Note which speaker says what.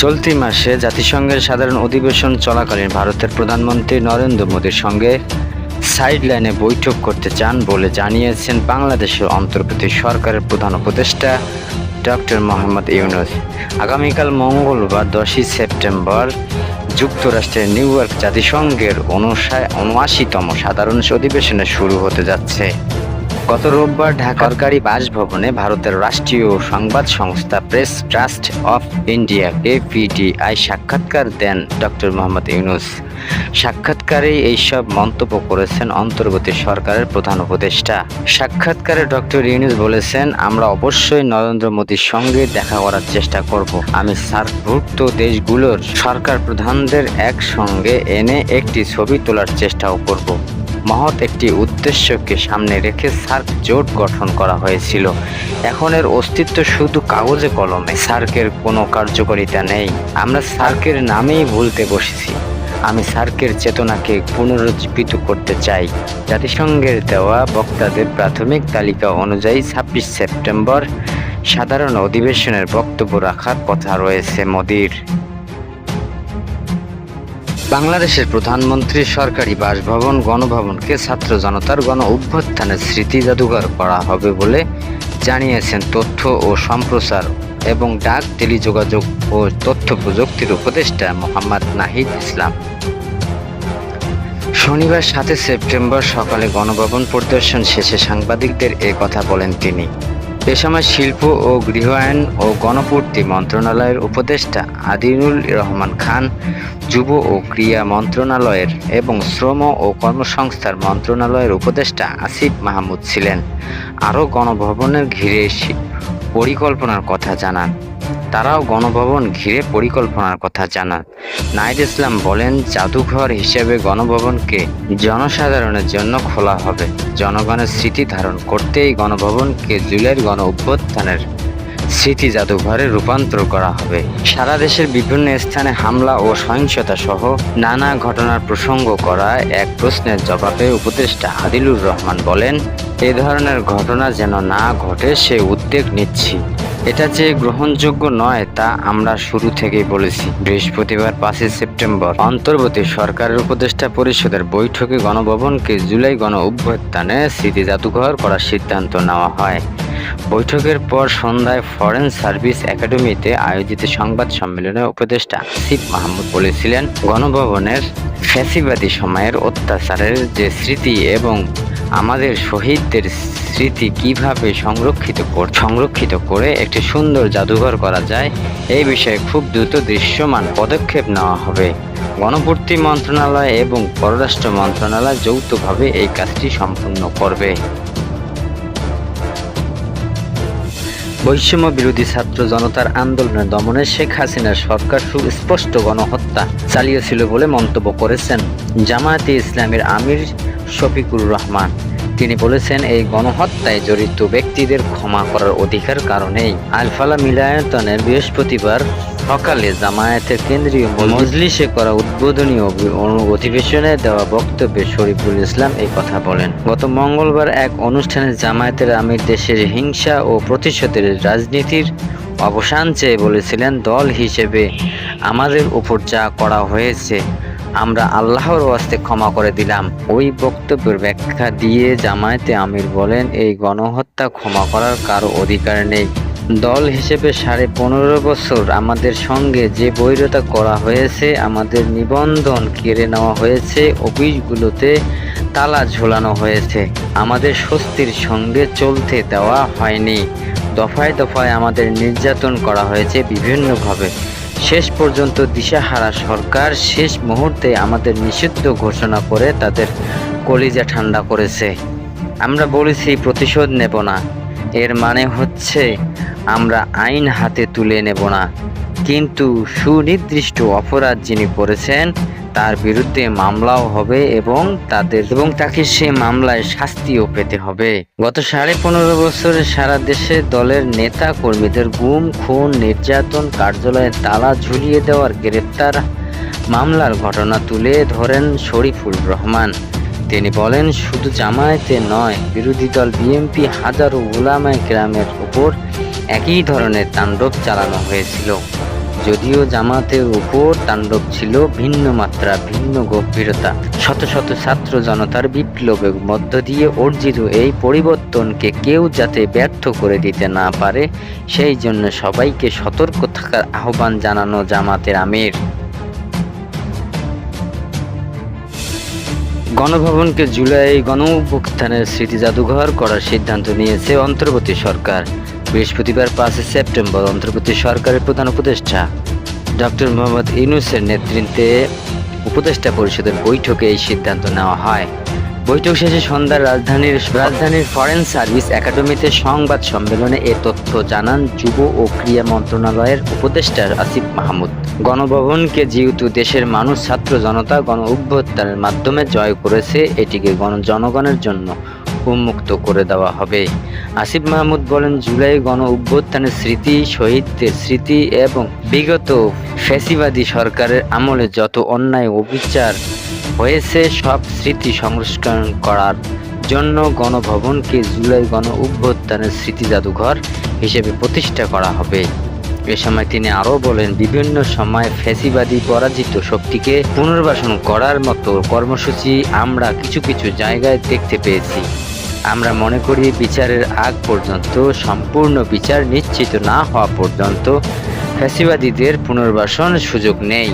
Speaker 1: চলতি মাসে জাতিসংঘের সাধারণ অধিবেশন চলাকালীন ভারতের প্রধানমন্ত্রী নরেন্দ্র মোদীর সঙ্গে সাইডলাইনে বৈঠক করতে চান বলে জানিয়েছেন বাংলাদেশের অন্তর্বর্তী সরকারের প্রধান উপদেষ্টা ডক্টর মোহাম্মদ ইউনুস। আগামীকাল মঙ্গলবার দশই সেপ্টেম্বর যুক্তরাষ্ট্রের নিউ ইয়র্ক জাতিসংঘের উনআশিতম সাধারণ অধিবেশনে শুরু হতে যাচ্ছে। গত রোববার ঢাকা সরকারি বাসভবনে ভারতের রাষ্ট্রীয় সংবাদ সংস্থা প্রেস ট্রাস্ট অফ ইন্ডিয়া এপিডিআই সাক্ষাৎকার দেন ডক্টর মোহাম্মদ ইউনুস। সাক্ষাৎকারে এইসব মন্তব্য করেছেন অন্তর্বর্তী সরকারের প্রধান উপদেষ্টা। সাক্ষাৎকারে ডক্টর ইউনুস বলেছেন, আমরা অবশ্যই নরেন্দ্র মোদীর সঙ্গে দেখা করার চেষ্টা করব। আমি সার্কভুক্ত দেশগুলোর সরকার প্রধানদের একসঙ্গে এনে একটি ছবি তোলার চেষ্টাও করব। মহৎ একটি উদ্দেশ্যকে সামনে রেখে সার্ক জোট গঠন করা হয়েছিল। এখন এর অস্তিত্ব শুধু কাগজে কলমে, সার্কের কোনো কার্যকারিতা নেই। আমরা সার্কের নামেই ভুলতে বসেছি। আমি সার্কের চেতনাকে পুনরুজ্জীবিত করতে চাই। জাতিসংঘের দেওয়া বক্তাদের প্রাথমিক তালিকা অনুযায়ী ছাব্বিশ সেপ্টেম্বর সাধারণ অধিবেশনের বক্তব্য রাখার কথা রয়েছে মোদির। বাংলাদেশের প্রধানমন্ত্রী সরকারি বাসভবন গণভবনকে ছাত্র জনতার গণ অভ্যুত্থানের স্মৃতি জাদুঘর করা হবে বলে জানিয়েছেন তথ্য ও সম্প্রচার এবং ডাক টেলিযোগাযোগ ও তথ্য প্রযুক্তির উপদেষ্টা মোহাম্মদ নাহিদ ইসলাম। শনিবার সাতে সেপ্টেম্বর সকালে গণভবন পরিদর্শন শেষে সাংবাদিকদের এ কথা বলেন তিনি। এ সময় শিল্প ও গৃহায়ন ও গণপূর্তি মন্ত্রণালয়ের উপদেষ্টা আদিনুল রহমান খান যুব ও ক্রীড়া মন্ত্রণালয়ের এবং শ্রম ও কর্মসংস্থান মন্ত্রণালয়ের উপদেষ্টা আসিফ মাহমুদ ছিলেন। আরও গণভবনের ঘিরে পরিকল্পনার কথা জানান। তারাও গণভবন ঘিরে পরিকল্পনার কথা জানান। নাইদ ইসলাম বলেন, জাদুঘর হিসেবে গণভবনকে জনসাধারণের জন্য খোলা হবে। জনগণের স্মৃতি ধারণ করতেই গণভবনকে জুলাইয়ের গণ অভ্যুত্থানের স্মৃতি জাদুঘরে রূপান্তর করা হবে। সারা দেশের বিভিন্ন স্থানে হামলা ও সহিংসতা সহ নানা ঘটনার প্রসঙ্গ করা এক প্রশ্নের জবাবে উপদেষ্টা আদিলুর রহমান বলেন, এ ধরনের ঘটনা যেন না ঘটে, সে উদ্যোগ নিচ্ছি। এটা যে গ্রহণযোগ্য নয়, তা আমরা শুরু থেকেই বলেছি। বৃহস্পতিবার পাঁচই সেপ্টেম্বর অন্তর্বর্তী সরকারের উপদেষ্টা পরিষদের বৈঠকে গণভবনকে জুলাই গণ অভ্যুত্থানে স্মৃতি জাদুঘর করার সিদ্ধান্ত নেওয়া হয়। বৈঠকের পর সন্ধ্যায় ফরেন সার্ভিস একাডেমিতে আয়োজিত সংবাদ সম্মেলনে উপদেষ্টা আসিফ মাহমুদ বলেছিলেন, গণভবনের ফ্যাসিবাদী সময়ের অত্যাচারের যে স্মৃতি এবং আমাদের শহীদদের স্মৃতি কীভাবে সংরক্ষিত সংরক্ষিত করে একটি সুন্দর জাদুঘর করা যায়, এই বিষয়ে খুব দ্রুত দৃশ্যমান পদক্ষেপ নেওয়া হবে। গণপূর্তি মন্ত্রণালয় এবং পররাষ্ট্র মন্ত্রণালয় যৌথভাবে এই কাজটি সম্পূর্ণ করবে। বৈষম্য বিরোধী ছাত্র জনতার আন্দোলনের দমনে শেখ হাসিনার সরকার সুস্পষ্ট গণহত্যা চালিয়েছিল বলে মন্তব্য করেছেন জামায়াতে ইসলামের আমির শফিকুর রহমান। তিনি বলেছেন, এই গণহত্যায় জড়িত ব্যক্তিদের ক্ষমা করার অধিকার কারণেই আলফালা মিলায়তনের বৃহস্পতিবার সকালে জামায়াতের কেন্দ্রীয় মজলিসে করা উদ্বোধনী অধিবেশনে দেওয়া বক্তব্যে শরীফুল ইসলাম এই কথা বলেন। গত মঙ্গলবার এক অনুষ্ঠানে জামায়াতের আমির দেশের হিংসা ও প্রতিশোধের রাজনীতির অবসান চেয়ে বলেছিলেন, দল হিসেবে আমাদের উপর যা করা হয়েছে আমরা আল্লাহর ওয়াস্তে ক্ষমা করে দিলাম। ওই বক্তব্যের ব্যাখ্যা দিয়ে জামায়াতে আমির বলেন, এই গণহত্যা ক্ষমা করার কারও অধিকার নেই। দল হিসেবে সাড়ে পনেরো বছর আমাদের সঙ্গে যে বৈরতা করা হয়েছে, আমাদের নিবন্ধন কেড়ে নেওয়া হয়েছে, অফিসগুলোতে তালা ঝোলানো হয়েছে। আমাদের স্বস্তির সঙ্গে চলতে দেওয়া হয়নি। দফায় দফায় আমাদের নির্যাতন করা হয়েছে বিভিন্নভাবে। শেষ পর্যন্ত দিশাহারা সরকার শেষ মুহূর্তে আমাদের নিষিদ্ধ ঘোষণা করে তাদের কলিজা ঠান্ডা করেছে। আমরা বলেছি, প্রতিশোধ নেব না। এর মানে হচ্ছে, আমরা আইন হাতে তুলে নেব না। কিন্তু সুনির্দিষ্ট অপরাধ যিনি করেছেন তার বিরুদ্ধে মামলাও হবে এবং তাদের এবং তাকে সে মামলায় শাস্তিও পেতে হবে। গত সাড়ে পনেরো বছরে সারা দেশে দলের নেতা কর্মীদের গুম, খুন, নির্যাতন, কার্যালয়ে তালা ঝুলিয়ে দেওয়ার গ্রেপ্তার মামলার ঘটনা তুলে ধরেন শরীফুল রহমান। তিনি বলেন, শুধু জামায়াতে নয়, বিরোধী দল বিএনপি হাজারো উলামায় গ্রামের উপর একই ধরনের তাণ্ডব চালানো হয়েছিল। যদিও জামাতের উপর তাণ্ডব ছিল ভিন্ন মাত্রা, ভিন্ন গভীরতা। শত শত ছাত্র জনতার বিপ্লবের মধ্য দিয়ে অর্জিত এই পরিবর্তনকে কেউ যাতে ব্যর্থ করে দিতে না পারে, সেই জন্য সবাইকে সতর্ক থাকার আহ্বান জানানো জামাতের আমির। গণভবনকে জুলাই গণ অভ্যুত্থানের স্মৃতি জাদুঘর করার সিদ্ধান্ত নিয়েছে অন্তর্বর্তী সরকার। বৃহস্পতিবার পাঁচই সেপ্টেম্বর অন্তর্বর্তী সরকারের প্রধান উপদেষ্টা ডক্টর মোহাম্মদ ইউনুসের নেতৃত্বে উপদেষ্টা পরিষদের বৈঠকে এই সিদ্ধান্ত নেওয়া হয়। বৈঠক শেষে সন্ধ্যার রাজধানীর রাজধানীর ফরেন সার্ভিস একাডেমিতে সংবাদ সম্মেলনে এ তথ্য জানান যুব ও ক্রীড়া মন্ত্রণালয়ের উপদেষ্টা আসিফ মাহমুদ। গণভবনকে যেহেতু দেশের মানুষ, ছাত্র জনতা, গণ অভ্যুত্থানের মাধ্যমে জয় করেছে, এটিকে গণ জনগণের জন্য উন্মুক্ত করে দেওয়া হবে। আসিফ মাহমুদ বলেন, জুলাই গণ অভ্যুত্থানের স্মৃতি শহীদদের স্মৃতি এবং বিগত ফ্যাসিবাদী সরকারের আমলে যত অন্যায় অবিচার হয়েছে, সব স্মৃতি সংস্করণ করার জন্য গণভবনকে জুলাই গণ অভ্যুত্থানের স্মৃতি জাদুঘর হিসেবে প্রতিষ্ঠা করা হবে। এ সময় তিনি আরও বলেন, বিভিন্ন সময় ফ্যাসিবাদী পরাজিত শক্তিকে পুনর্বাসন করার মতো কর্মসূচি আমরা কিছু কিছু জায়গায় দেখতে পেয়েছি। আমরা মনে করি বিচারের আগ পর্যন্ত সম্পূর্ণ বিচার নিশ্চিত না হওয়া পর্যন্ত ফ্যাসিবাদীদের পুনর্বাসন সুযোগ নেই।